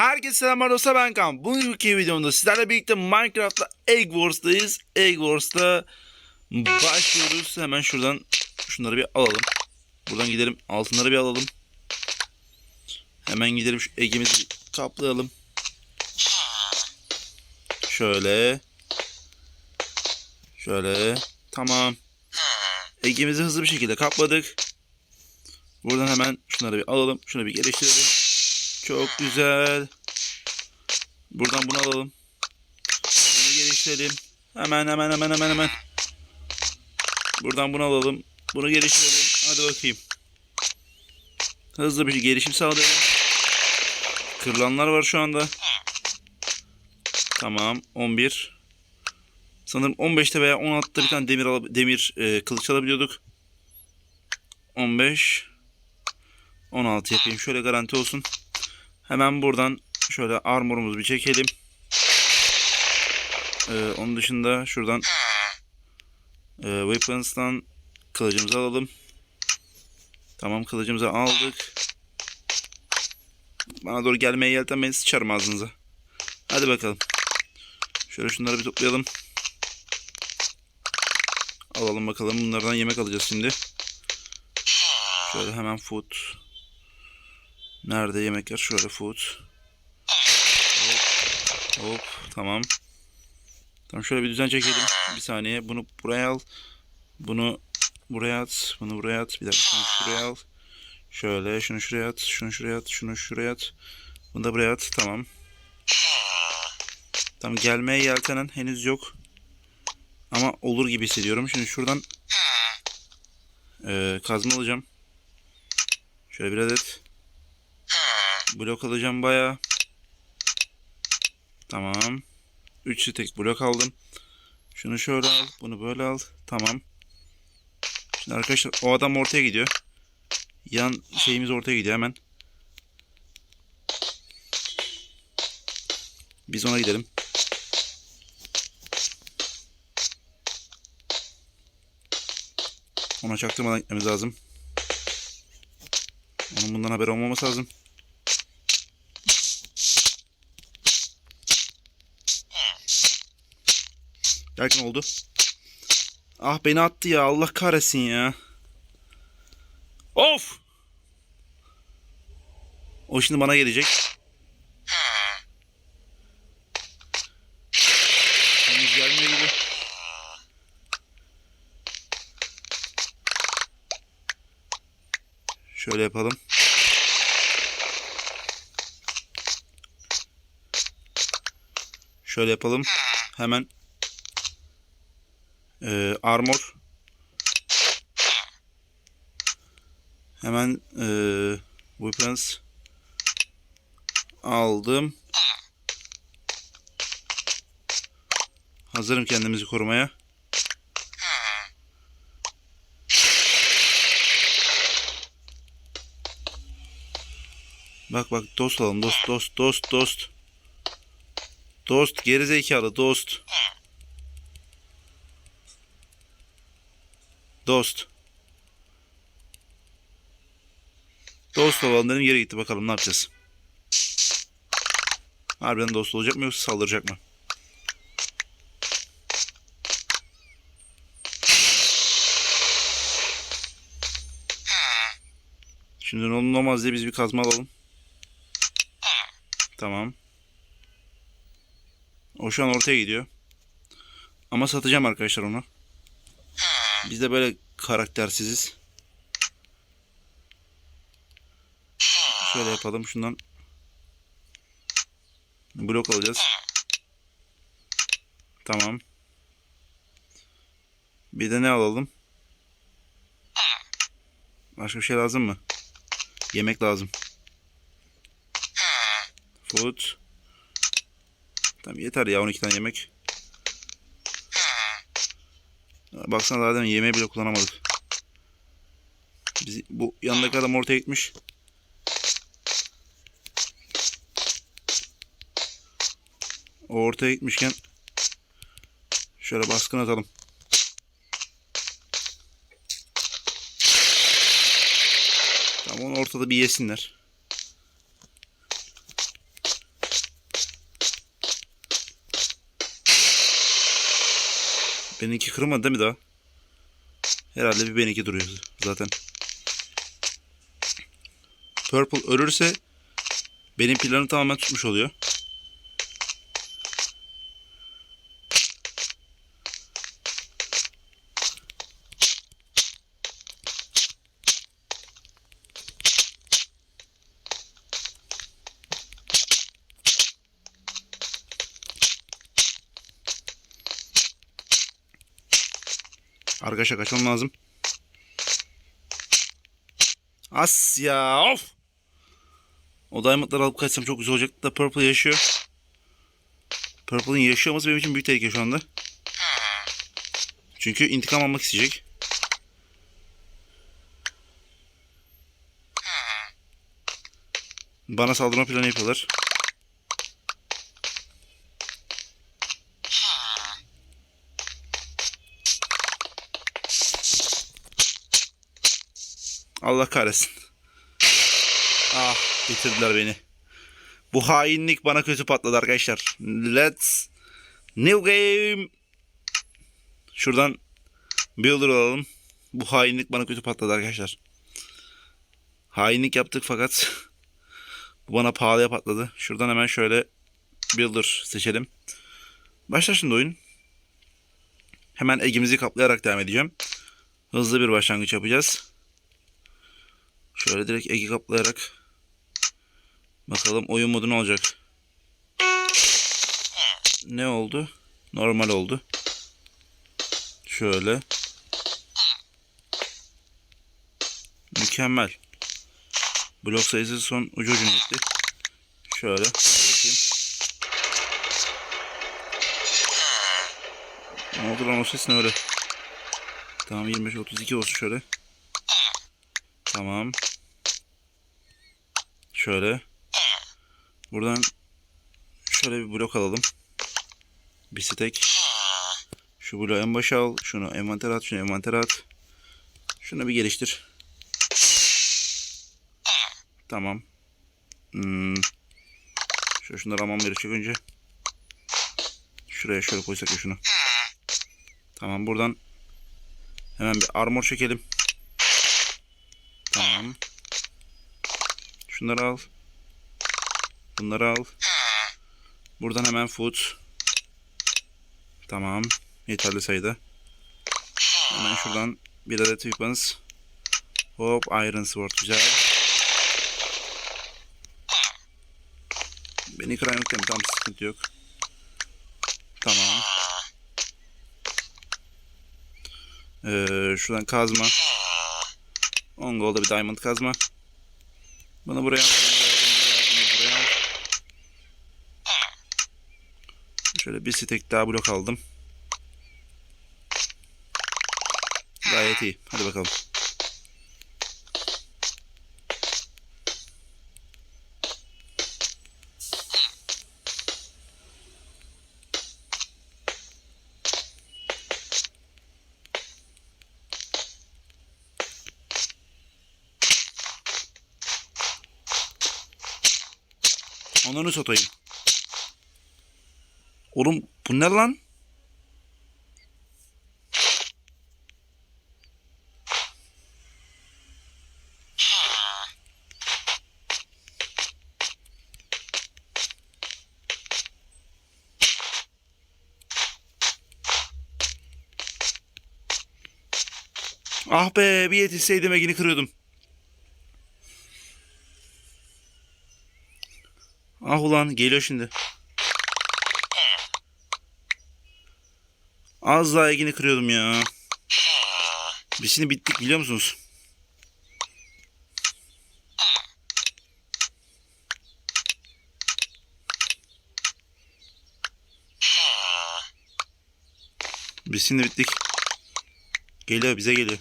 Herkese selamlar dostlar ben Kaan. Bugünkü videomda sizlerle birlikte Minecraft'ta Egg Wars'tayız. Egg Wars'ta başlıyoruz. Hemen şuradan şunları bir alalım. Buradan gidelim altınları bir alalım. Hemen gidelim şu eggimizi kaplayalım. Şöyle. Şöyle. Tamam. Eggimizi hızlı bir şekilde kapladık. Buradan hemen şunları bir alalım. Şunu bir geliştirelim. Çok güzel. Buradan bunu alalım. Bunu geliştirelim. Hemen hemen hemen hemen hemen. Buradan bunu alalım. Bunu geliştirelim. Hadi bakayım. Hızlı bir gelişim sağlayalım. Kırılanlar var şu anda. Tamam. 11. Sanırım 15'te veya 16'da bir tane demir demir e, kılıç alabiliyorduk. 15 16 yapayım. Şöyle garanti olsun. Hemen buradan şöyle armorumuzu bir çekelim. Ee, onun dışında şuradan e, weapons'tan kılıcımızı alalım. Tamam kılıcımızı aldık. Bana doğru gelmeye yeltenmeyin sıçarım ağzınıza. Hadi bakalım. Şöyle şunları bir toplayalım. Alalım bakalım. Bunlardan yemek alacağız şimdi. Şöyle hemen food. Nerede yemekler? Şöyle food. Hop. Hop. Tamam. Tamam şöyle bir düzen çekelim. Bir saniye. Bunu buraya al. Bunu buraya at. Bunu buraya at. Bir dakika şunu şuraya al. Şöyle şunu şuraya at. Şunu şuraya at. Şunu şuraya at. Bunu da buraya at. Tamam. Tamam gelmeye yeltenen henüz yok. Ama olur gibi hissediyorum. Şimdi şuradan eee kazma alacağım. Şöyle bir adet. Blok alacağım baya. Tamam. 3 tek blok aldım. Şunu şöyle al. Bunu böyle al. Tamam. Şimdi arkadaşlar o adam ortaya gidiyor. Yan şeyimiz ortaya gidiyor hemen. Biz ona gidelim. Ona çaktırmadan gitmemiz lazım. Onun bundan haber olmaması lazım. Derken oldu. Ah beni attı ya Allah kahretsin ya. Of! O şimdi bana gelecek. Henüz gelmiyor gibi. Şöyle yapalım. Şöyle yapalım. Hemen ee, armor. Hemen ee, weapons aldım. Hazırım kendimizi korumaya. Bak bak dost alalım dost dost dost dost. Dost gerizekalı dost. Dost. Dost dedim geri gitti bakalım ne yapacağız. Harbiden dost olacak mı yoksa saldıracak mı? Şimdi ne olmaz diye biz bir kazma alalım. Tamam. O şu an ortaya gidiyor. Ama satacağım arkadaşlar onu. Biz de böyle karaktersiziz. Şöyle yapalım şundan. Blok alacağız. Tamam. Bir de ne alalım? Başka bir şey lazım mı? Yemek lazım. Food. Tamam yeter ya 12 tane yemek. Baksana daha demin yemeği bile kullanamadık. Biz, bu yanındaki adam ortaya gitmiş. O ortaya gitmişken şöyle baskın atalım. Tamam onu ortada bir yesinler. Benimki kırılmadı değil mi daha? Herhalde bir benimki duruyor zaten. Purple ölürse benim planı tamamen tutmuş oluyor. Arkadaşlar kaçmam lazım. As ya of. O diamondları alıp kaçsam çok güzel olacaktı da Purple yaşıyor. Purple'ın yaşıyor olması benim için büyük tehlike şu anda. Çünkü intikam almak isteyecek. Bana saldırma planı yapıyorlar. Allah kahretsin. Ah bitirdiler beni. Bu hainlik bana kötü patladı arkadaşlar. Let's new game. Şuradan builder alalım. Bu hainlik bana kötü patladı arkadaşlar. Hainlik yaptık fakat bu bana pahalıya patladı. Şuradan hemen şöyle builder seçelim. Başla şimdi oyun. Hemen egimizi kaplayarak devam edeceğim. Hızlı bir başlangıç yapacağız. Şöyle direkt egi kaplayarak bakalım oyun modu ne olacak. Ne oldu? Normal oldu. Şöyle. Mükemmel. Blok sayısı son ucu ucuna gitti. Şöyle. Bakayım. Ne oldu lan o ses ne öyle? Tamam 25 32 olsun şöyle. Tamam. Şöyle. Buradan şöyle bir blok alalım. Bir stack. Şu bloğu en başa al. Şunu envanter at. Şunu envanter at. Şunu bir geliştir. Tamam. Hmm. Şöyle şunları almam gerekecek önce. Şuraya şöyle koysak ya şunu. Tamam buradan hemen bir armor çekelim. Tamam. Şunları al. Bunları al. Buradan hemen food. Tamam. Yeterli sayıda. Hemen şuradan bir adet weapons. Hop iron sword güzel. Beni kıran yok değil mi? Sıkıntı yok. Tamam. Ee, şuradan kazma. 10 golda bir diamond kazma. Bunu buraya buraya. Şöyle bir stack daha blok aldım. Gayet iyi. Hadi bakalım. Onları satayım. Oğlum bu ne lan? Ah be bir yetişseydim egini kırıyordum. Ah ulan geliyor şimdi. Az daha egini kırıyordum ya. Biz şimdi bittik biliyor musunuz? Biz şimdi bittik. Geliyor bize geliyor.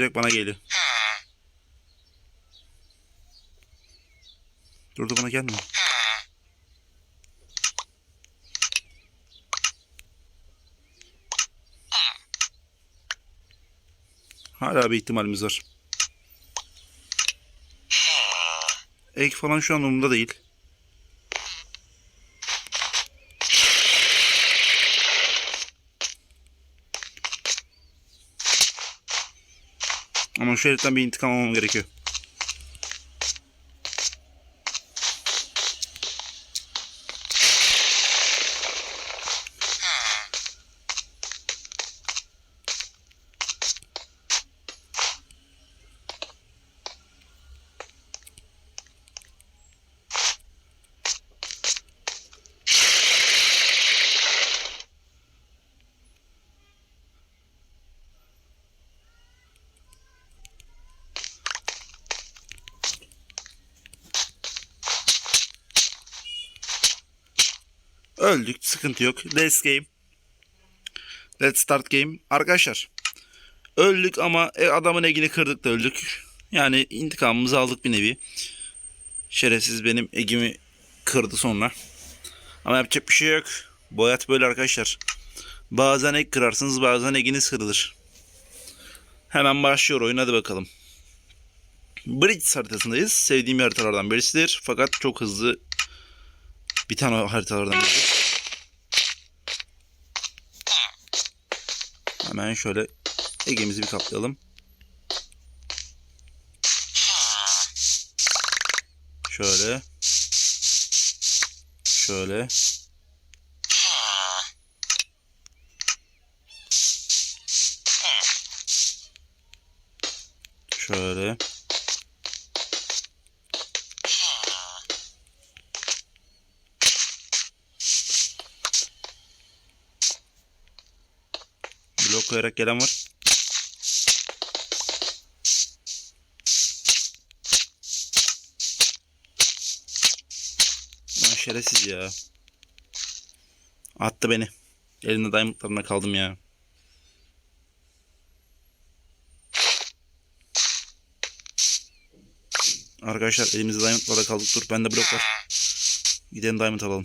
direkt bana geliyor. Durdu bana gelme. Hala bir ihtimalimiz var. Ek falan şu an umurumda değil. Ama şu heriften bir Öldük. Sıkıntı yok. Let's game. Let's start game. Arkadaşlar. Öldük ama e, adamın egini kırdık da öldük. Yani intikamımızı aldık bir nevi. Şerefsiz benim egimi kırdı sonra. Ama yapacak bir şey yok. Bu hayat böyle arkadaşlar. Bazen ek kırarsınız bazen eginiz kırılır. Hemen başlıyor oyun hadi bakalım. Bridge haritasındayız. Sevdiğim haritalardan birisidir. Fakat çok hızlı biten haritalardan biri. Hemen şöyle Ege'mizi bir kaplayalım. Şöyle. Şöyle. Şöyle. Koyarak gelen var. Lan şerefsiz ya. Attı beni. Elinde diamondlarına kaldım ya. Arkadaşlar elimizde diamondlara kaldık. Dur bende blok var. Gidelim diamond alalım.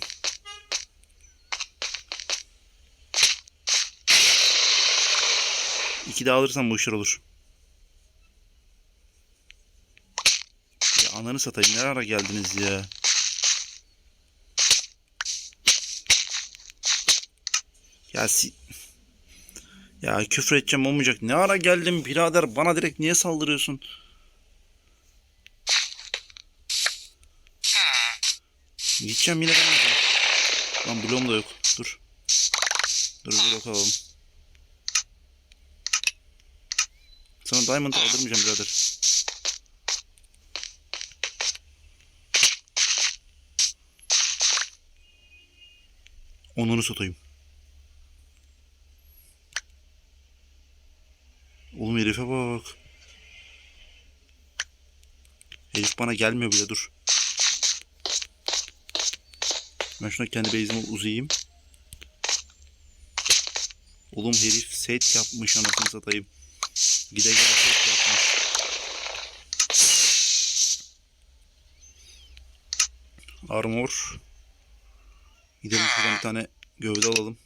İki de alırsam bu işler olur. Ya ananı satayım ne ara geldiniz ya. Ya si... Ya küfür edeceğim olmayacak. Ne ara geldin birader bana direkt niye saldırıyorsun? Gideceğim yine ben. Lan bloğum da yok. Dur. Dur blok alalım. Sana diamond aldırmayacağım birader. Onunu satayım. Oğlum herife bak. Herif bana gelmiyor bile dur. Ben şuna kendi base'ime uzayayım. Oğlum herif set yapmış anasını satayım. Gide gide set yapmış. Armor. Gidelim şuradan bir tane gövde alalım.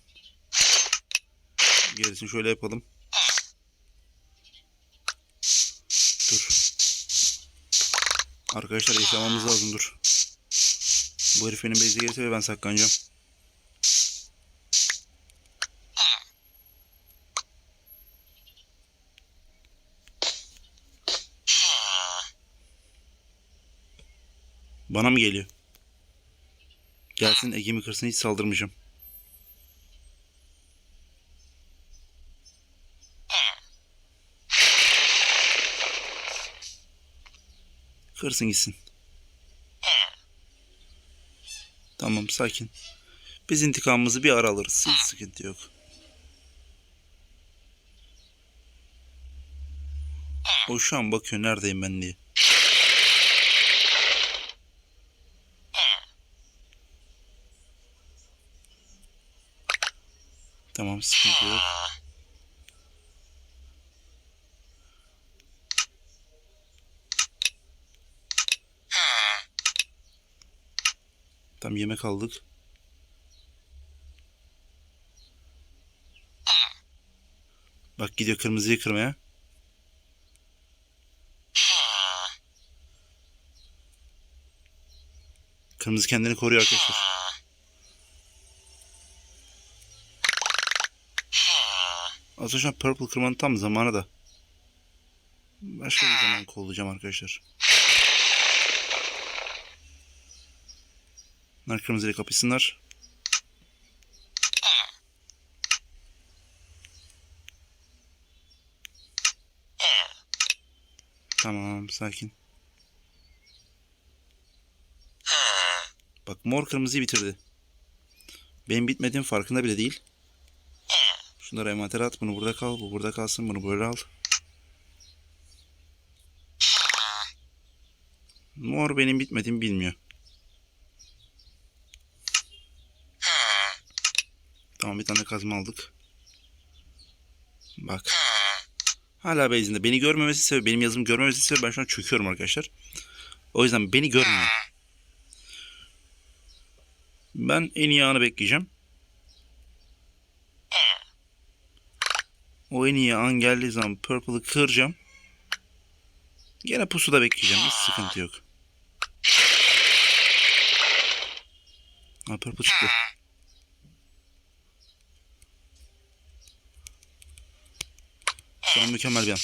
Gerisini şöyle yapalım. Dur. Arkadaşlar yaşamamız lazım dur. Bu herif benim base'e gelirse ben saklanacağım. Bana mı geliyor? Gelsin Ege'mi kırsın hiç saldırmayacağım. Kırsın gitsin. Tamam sakin. Biz intikamımızı bir ara alırız. Hiç sıkıntı yok. O şu an bakıyor neredeyim ben diye. Tamam sıkıntı yok. Tam yemek aldık. Bak gidiyor kırmızıyı kırmaya. Kırmızı kendini koruyor arkadaşlar. Aslında şu an purple kırmanın tam zamanı da. Başka bir zaman kollayacağım arkadaşlar. Bunlar kırmızıyla kapışsınlar. Tamam sakin. Bak mor kırmızıyı bitirdi. Benim bitmediğim farkında bile değil. Şunları envantere at. Bunu burada kal. Bu burada kalsın. Bunu böyle al. Mor benim bitmediğimi bilmiyor. Tamam bir tane kazma aldık. Bak. Hala base'inde. Beni görmemesi sebebi, benim yazımı görmemesi sebebi ben şu an çöküyorum arkadaşlar. O yüzden beni görmüyor. Ben en iyi anı bekleyeceğim. O en iyi an geldiği zaman Purple'ı kıracağım. Gene pusuda bekleyeceğim. Hiç sıkıntı yok. Ha Purple çıktı. Şu an mükemmel bir an.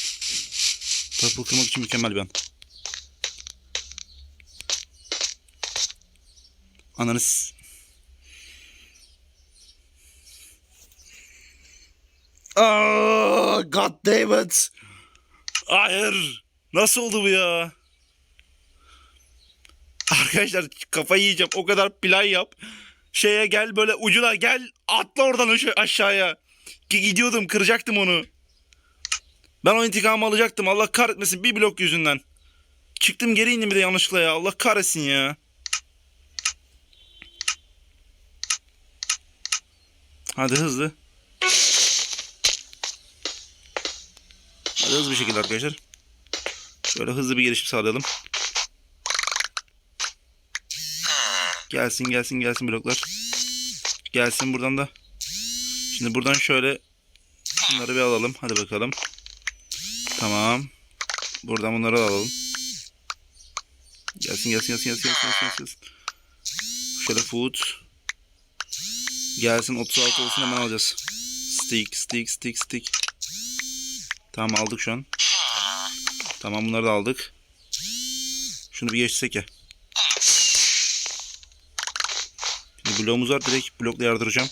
Purple kırmak için mükemmel bir an. Ananı it. Hayır. Nasıl oldu bu ya? Arkadaşlar kafayı yiyeceğim. O kadar plan yap. Şeye gel böyle ucuna gel. Atla oradan aşa- aşağıya. Ki gidiyordum kıracaktım onu. Ben o intikamı alacaktım. Allah kahretmesin bir blok yüzünden. Çıktım geri indim bir de yanlışlıkla ya. Allah kahretsin ya. Hadi hızlı. Hadi hızlı bir şekilde arkadaşlar. Şöyle hızlı bir gelişim sağlayalım. Gelsin gelsin gelsin bloklar. Gelsin buradan da. Şimdi buradan şöyle şunları bir alalım. Hadi bakalım. Tamam. Buradan bunları alalım. Gelsin gelsin gelsin gelsin gelsin gelsin. gelsin. Şöyle food. Gelsin 36 olsun hemen alacağız. Stick stick stick stick. Tamam aldık şu an. Tamam bunları da aldık. Şunu bir geçsek ya. Şimdi bloğumuz var direkt blokla yardıracağım.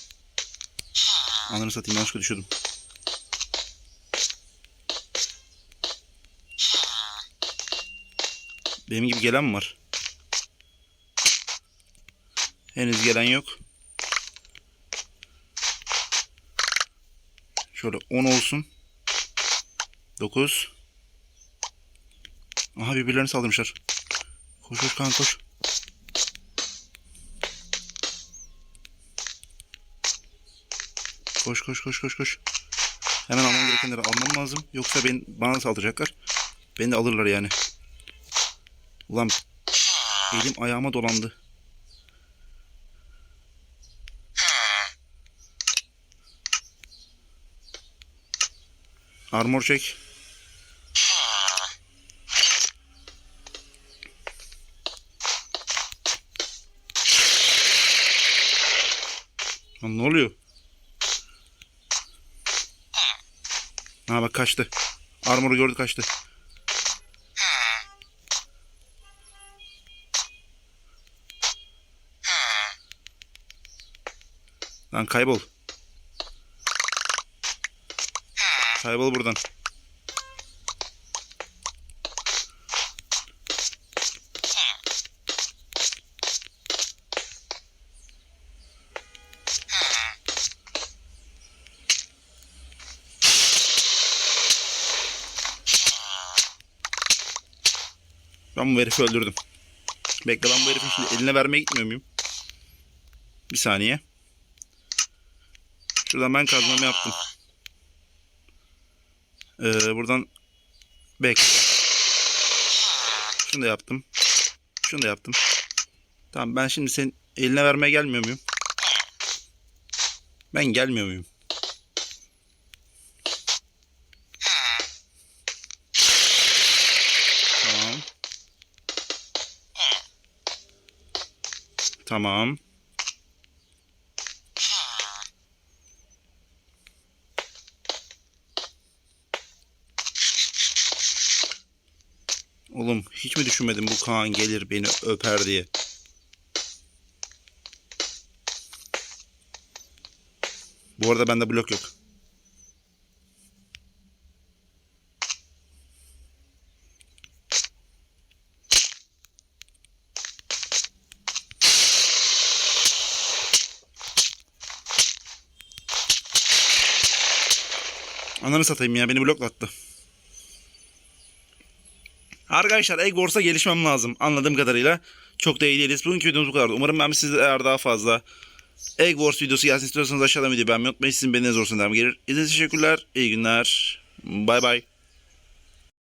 Ananı satayım yanlışlıkla düşürdüm. Benim gibi gelen mi var? Henüz gelen yok. Şöyle 10 olsun. 9. Aha birbirlerini saldırmışlar. Koş koş kan koş. Koş koş koş koş koş. Hemen almam gerekenleri almam lazım. Yoksa ben, bana saldıracaklar. Beni de alırlar yani. Ulan elim ayağıma dolandı. Armor çek. Lan ne oluyor? Ha bak kaçtı. Armor'u gördü kaçtı. Lan kaybol. Kaybol buradan. Herifi öldürdüm. Bekle ben bu herifin şimdi eline vermeye gitmiyor muyum? Bir saniye. Şuradan ben kazmamı yaptım. Ee, buradan bek. Şunu da yaptım. Şunu da yaptım. Tamam ben şimdi senin eline vermeye gelmiyor muyum? Ben gelmiyor muyum? Tamam. Oğlum hiç mi düşünmedin bu Kaan gelir beni öper diye? Bu arada bende blok yok. Ananı satayım ya beni bloklattı. Arkadaşlar Egg Wars'a gelişmem lazım anladığım kadarıyla. Çok da iyi değiliz. Bugünkü videomuz bu kadardı. Umarım ben sizlere eğer daha fazla Egg Wars videosu gelsin istiyorsanız aşağıdan videoyu beğenmeyi unutmayın. Sizin beğeniniz olsun devam gelir. İzlediğiniz teşekkürler. İyi günler. Bay bay.